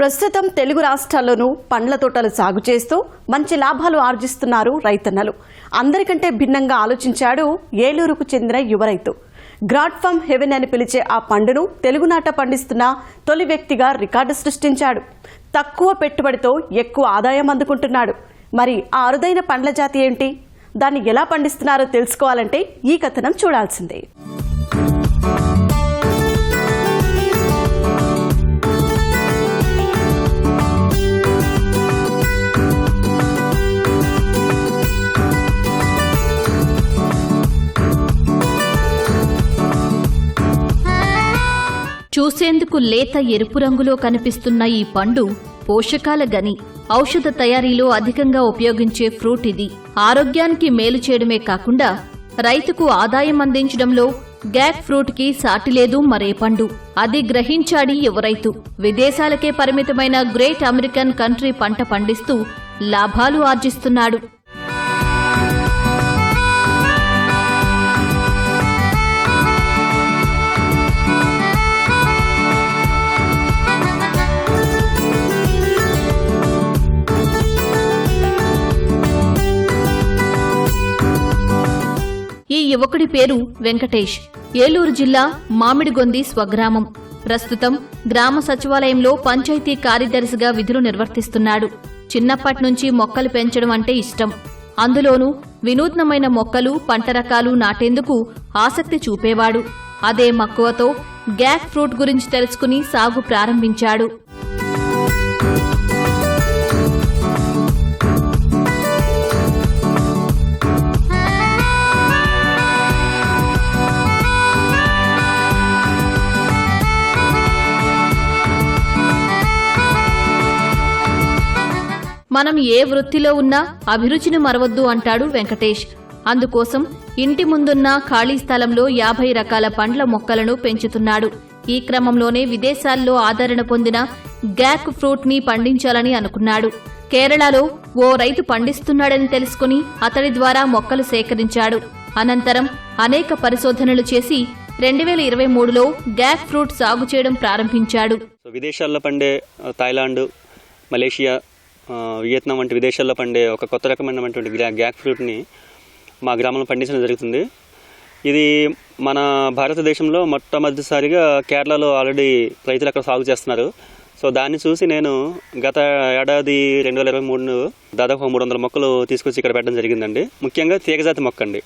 ప్రస్తుతం తెలుగు రాష్ట్రాల్లోనూ పండ్ల తోటలు సాగు చేస్తూ మంచి లాభాలు ఆర్జిస్తున్నారు రైతన్నలు. అందరికంటే భిన్నంగా ఆలోచించాడు ఏలూరుకు చెందిన యువ రైతు. గ్రాడ్ఫామ్ హెవెన్ అని పిలిచే ఆ పండును తెలుగునాట పండిస్తున్న తొలి వ్యక్తిగా రికార్డు సృష్టించాడు. తక్కువ పెట్టుబడితో ఎక్కువ ఆదాయం అందుకుంటున్నాడు. మరి ఆ అరుదైన పండ్ల జాతి ఏంటి? దాన్ని ఎలా పండిస్తున్నారో తెలుసుకోవాలంటే ఈ కథనం చూడాల్సిందే. లేత ఎరుపు రంగులో కనిపిస్తున్న ఈ పండు పోషకాల గని. ఔషధ తయారీలో అధికంగా ఉపయోగించే ఫ్రూట్ ఇది. ఆరోగ్యానికి మేలు చేయడమే కాకుండా రైతుకు ఆదాయం అందించడంలో గ్యాక్ ఫ్రూట్కి సాటి లేదు మరే పండు. అది గ్రహించాడి యువ రైతు విదేశాలకే పరిమితమైన గ్రేట్ అమెరికన్ కంట్రీ పంట పండిస్తూ లాభాలు ఆర్జిస్తున్నాడు. యువకుడి పేరు వెంకటేష్. ఏలూరు జిల్లా మామిడిగొంది స్వగ్రామం. ప్రస్తుతం గ్రామ సచివాలయంలో పంచాయతీ కార్యదర్శిగా విధులు నిర్వర్తిస్తున్నాడు. చిన్నప్పటి నుంచి మొక్కలు పెంచడం అంటే ఇష్టం. అందులోనూ వినూత్నమైన మొక్కలు పంట రకాలు నాటేందుకు ఆసక్తి చూపేవాడు. అదే మక్కువతో గ్యాక్ ఫ్రూట్ గురించి తెలుసుకుని సాగు ప్రారంభించాడు. మనం ఏ వృత్తిలో ఉన్నా అభిరుచిని మరవద్దు అంటాడు వెంకటేష్. అందుకోసం ఇంటి ముందున్న ఖాళీ స్థలంలో యాభై రకాల పండ్ల మొక్కలను పెంచుతున్నాడు. ఈ క్రమంలోనే విదేశాల్లో ఆదరణ పొందిన గ్యాక్ ఫ్రూట్ని పండించాలని అనుకున్నాడు. కేరళలో ఓ రైతు పండిస్తున్నాడని తెలుసుకుని అతడి ద్వారా మొక్కలు సేకరించాడు. అనంతరం అనేక పరిశోధనలు చేసి రెండు వేల ఇరవై మూడులో గ్యాక్ ఫ్రూట్ సాగు చేయడం ప్రారంభించాడు. విదేశాల్లో పండే థాయిలాండ్ మలేషియా వియత్నాం వంటి విదేశాల్లో పండే ఒక కొత్త రకమైనటువంటి గ్రా గ్యాక్ ఫ్రూట్ని మా గ్రామంలో పండించడం జరుగుతుంది. ఇది మన భారతదేశంలో మొట్టమొదటిసారిగా కేరళలో ఆల్రెడీ రైతులు అక్కడ సాగు చేస్తున్నారు. సో దాన్ని చూసి నేను గత ఏడాది రెండు వేల ఇరవై మూడు దాదాపు మూడు వందల మొక్కలు తీసుకొచ్చి ఇక్కడ పెట్టడం జరిగిందండి. ముఖ్యంగా తీగజాతి మొక్క అండి.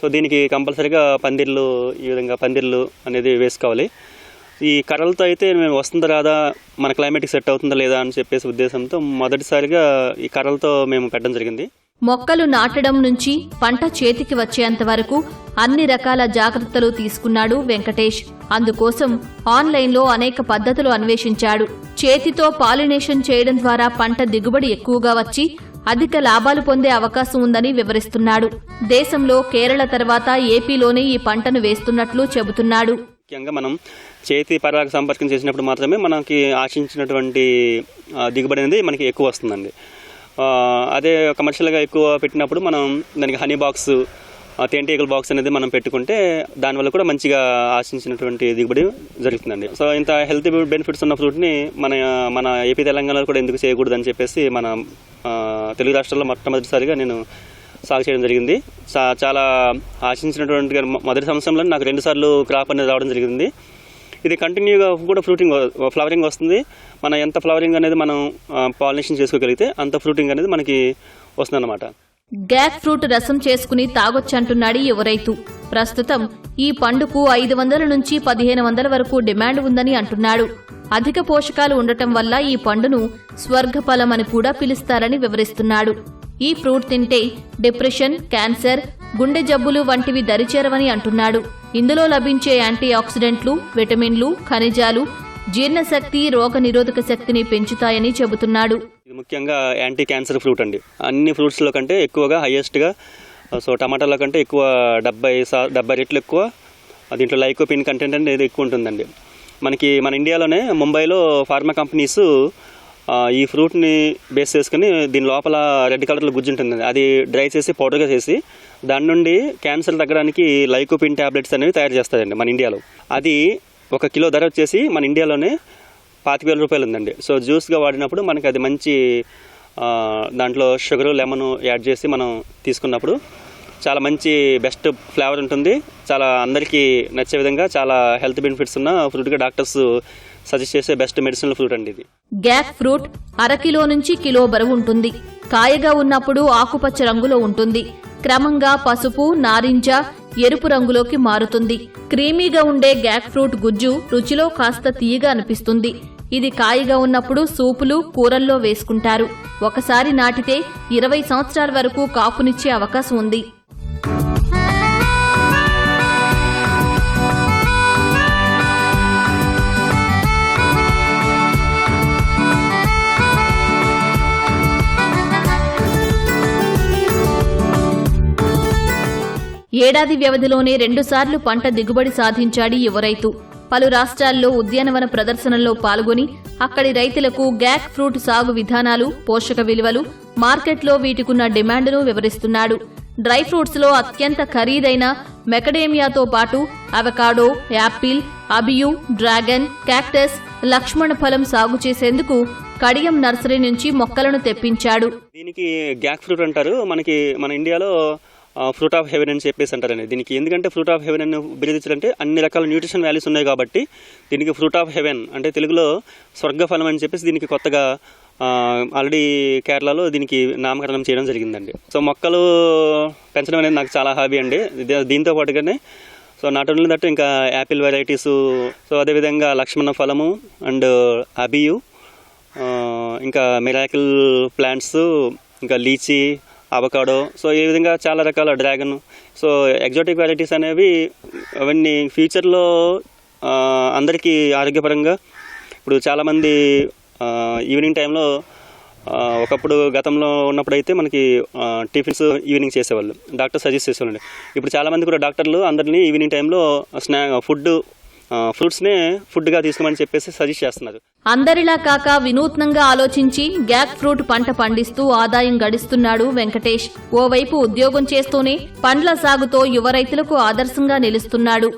సో దీనికి కంపల్సరీగా పందిర్లు ఈ విధంగా పందిర్లు అనేది వేసుకోవాలి. ఈ కర్రలతో అయితే మేము వస్తుందా రాదా మన క్లైమేట్కి సెట్ అవుతుందా లేదా అని చెప్పేసి ఉద్దేశంతో మొదటిసారిగా ఈ కర్రలతో మేము పెట్టడం జరిగింది. మొక్కలు నాటడం నుంచి పంట చేతికి వచ్చేంత వరకు అన్ని రకాల జాగ్రత్తలు తీసుకున్నాడు వెంకటేష్. అందుకోసం ఆన్లైన్లో అనేక పద్ధతులు అన్వేషించాడు. చేతితో పాలినేషన్ చేయడం ద్వారా పంట దిగుబడి ఎక్కువగా వచ్చి అధిక లాభాలు పొందే అవకాశం ఉందని వివరిస్తున్నాడు. దేశంలో కేరళ తర్వాత ఏపీలోనే ఈ పంటను వేస్తున్నట్లు చెబుతున్నాడు. ముఖ్యంగా మనం చేతి పరాగ సంపర్కం చేసినప్పుడు మాత్రమే మనకి ఆశించినటువంటి దిగుబడి అనేది మనకి ఎక్కువ వస్తుందండి. అదే కమర్షియల్గా ఎక్కువ పెట్టినప్పుడు మనం దానికి హనీ బాక్స్ తేనెటీగల బాక్స్ అనేది మనం పెట్టుకుంటే దానివల్ల కూడా మంచిగా ఆశించినటువంటి దిగుబడి జరుగుతుందండి. సో ఇంత హెల్త్ బెనిఫిట్స్ ఉన్న ఫ్రూట్ని మన మన ఏపీ తెలంగాణలో కూడా ఎందుకు చేయకూడదని చెప్పేసి మన తెలుగు రాష్ట్రాల్లో మొట్టమొదటిసారిగా నేను సాగు చేయడం జరిగింది. చాలా ఆశించినటువంటి మొదటి సంవత్సరంలో నాకు రెండు సార్లు క్రాప్ అనేది రావడం జరిగింది. ఇది కంటిన్యూగా కూడా ఫ్రూటింగ్ ఫ్లవరింగ్ వస్తుంది. మన ఎంత ఫ్లవరింగ్ అనేది మనం పాలినేషన్ చేసుకోగలిగితే అంత ఫ్రూటింగ్ అనేది మనకి వస్తుందన్నమాట. గ్యాక్ ఫ్రూట్ రసం చేసుకుని తాగొచ్చంటున్నాడు యువ రైతు. ప్రస్తుతం ఈ పండుకు ఐదు వందల నుంచి పదిహేను వందల వరకు డిమాండ్ ఉందని అంటున్నాడు. అధిక పోషకాలు ఉండటం వల్ల ఈ పండును స్వర్గఫలం అని కూడా పిలుస్తారని వివరిస్తున్నాడు. ఈ ఫ్రూట్ తింటే డిప్రెషన్ క్యాన్సర్ గుండె జబ్బులు వంటివి దరిచేరవని అంటున్నాడు. ఇందులో లభించే యాంటీ ఆక్సిడెంట్లు విటమిన్లు ఖనిజాలు జీర్ణశక్తి రోగ నిరోధక శక్తిని పెంచుతాయని చెబుతున్నాడు. ముఖ్యంగా యాంటీ క్యాన్సర్ ఫ్రూట్ అండి. అన్ని ఫ్రూట్స్లో కంటే ఎక్కువగా హైయెస్ట్గా సో టమాటాల కంటే ఎక్కువ డెబ్బై సా డెబ్బై రెట్లు ఎక్కువ దీంట్లో లైకోపిన్ కంటెంట్ అనేది ఎక్కువ ఉంటుందండి. మనకి మన ఇండియాలోనే ముంబైలో ఫార్మా కంపెనీస్ ఈ ఫ్రూట్ని బేస్ చేసుకుని దీని లోపల రెడ్ కలర్లో గుజ్జు ఉంటుంది అది డ్రై చేసి పౌడర్గా చేసి దాని నుండి క్యాన్సర్ తగ్గడానికి లైకోపిన్ ట్యాబ్లెట్స్ అనేవి తయారు చేస్తారండి మన ఇండియాలో. అది ఒక కిలో ధర వచ్చేసి మన ఇండియాలోనే పాతిక వేల రూపాయలు ఉందండి. సో జ్యూస్గా వాడినప్పుడు మనకి అది మంచి దాంట్లో షుగరు లెమన్ యాడ్ చేసి మనం తీసుకున్నప్పుడు చాలా మంచి బెస్ట్ ఫ్లేవర్ ఉంటుంది. చాలా అందరికీ నచ్చే విధంగా చాలా హెల్త్ బెనిఫిట్స్ ఉన్న ఫ్రూట్గా డాక్టర్స్ సజెస్ట్ చేసే బెస్ట్ మెడిసినల్ ఫ్రూట్ అండి ఇది. గ్యాక్ ఫ్రూట్ అరకిలో నుంచి కిలో బరువు ఉంటుంది. కాయగా ఉన్నప్పుడు ఆకుపచ్చ రంగులో ఉంటుంది. క్రమంగా పసుపు నారింజ ఎరుపు రంగులోకి మారుతుంది. క్రీమీగా ఉండే గ్యాక్ ఫ్రూట్ గుజ్జు రుచిలో కాస్త తీయగా అనిపిస్తుంది. ఇది కాయగా ఉన్నప్పుడు సూపులు కూరల్లో వేసుకుంటారు. ఒకసారి నాటితే ఇరవై సంవత్సరాల వరకు కాపునిచ్చే అవకాశం ఉంది. ఏడాది వ్యవధిలోనే రెండుసార్లు పంట దిగుబడి సాధించాడు యువ రైతు పలు రాష్ట్రాల్లో ఉద్యానవన ప్రదర్శనల్లో పాల్గొని అక్కడి రైతులకు గ్యాక్ ఫ్రూట్ సాగు విధానాలు పోషక విలువలు మార్కెట్లో వీటికున్న డిమాండ్ను వివరిస్తున్నాడు. డ్రై ఫ్రూట్స్లో అత్యంత ఖరీదైన మెకడేమియాతో పాటు avocado apple abiu dragon cactus లక్ష్మణ ఫలం సాగు చేసేందుకు కడియం నర్సరీ నుంచి మొక్కలను తెప్పించాడు. దీనికి గ్యాక్ ఫ్రూట్ అంటారు. మనకి మన ఇండియాలో ఫ్రూట్ ఆఫ్ హెవెన్ అని చెప్పేసి అంటారండి దీనికి ఎందుకంటే ఫ్రూట్ ఆఫ్ హెవెన్ అని బిరుదించాలంటే అన్ని రకాల న్యూట్రిషన్ వాల్యూస్ ఉన్నాయి కాబట్టి దీనికి ఫ్రూట్ ఆఫ్ హెవెన్ అంటే తెలుగులో స్వర్గఫలం అని చెప్పేసి దీనికి కొత్తగా ఆల్రెడీ కేరళలో దీనికి నామకరణం చేయడం జరిగిందండి. సో మొక్కలు పెంచడం అనేది నాకు చాలా హాబీ అండి. దీంతో పాటుగానే సో నాట్ ఓన్లీ దట్ ఇంకా యాపిల్ వెరైటీస్ సో అదేవిధంగా లక్ష్మణ ఫలము అండ్ అబియు ఇంకా మిరాకిల్ ప్లాంట్స్ ఇంకా లీచీ అవకాడో. సో ఈ విధంగా చాలా రకాల డ్రాగన్. సో ఎగ్జాటిక్ వెరైటీస్ అనేవి అవన్నీ ఫ్యూచర్లో అందరికీ ఆరోగ్యపరంగా ఇప్పుడు చాలామంది ఈవినింగ్ టైంలో ఒకప్పుడు గతంలో ఉన్నప్పుడైతే మనకి టిఫిన్స్ ఈవినింగ్ చేసేవాళ్ళు. డాక్టర్ సజెస్ట్ చేసేవాళ్ళు ఇప్పుడు చాలామంది కూడా డాక్టర్లు అందరినీ ఈవినింగ్ టైంలో స్నా ఫుడ్ ఫ్రూట్స్నే ఫుడ్గా తీసుకోమని చెప్పేసి సజెస్ట్ చేస్తున్నారు. అందరిలా కాక వినూత్నంగా ఆలోచించి గ్యాక్ ఫ్రూట్ పంట పండిస్తూ ఆదాయం గడిస్తున్నాడు వెంకటేష్. ఓవైపు ఉద్యోగం చేస్తూనే పండ్ల సాగుతో యువ రైతులకు ఆదర్శంగా నిలుస్తున్నాడు.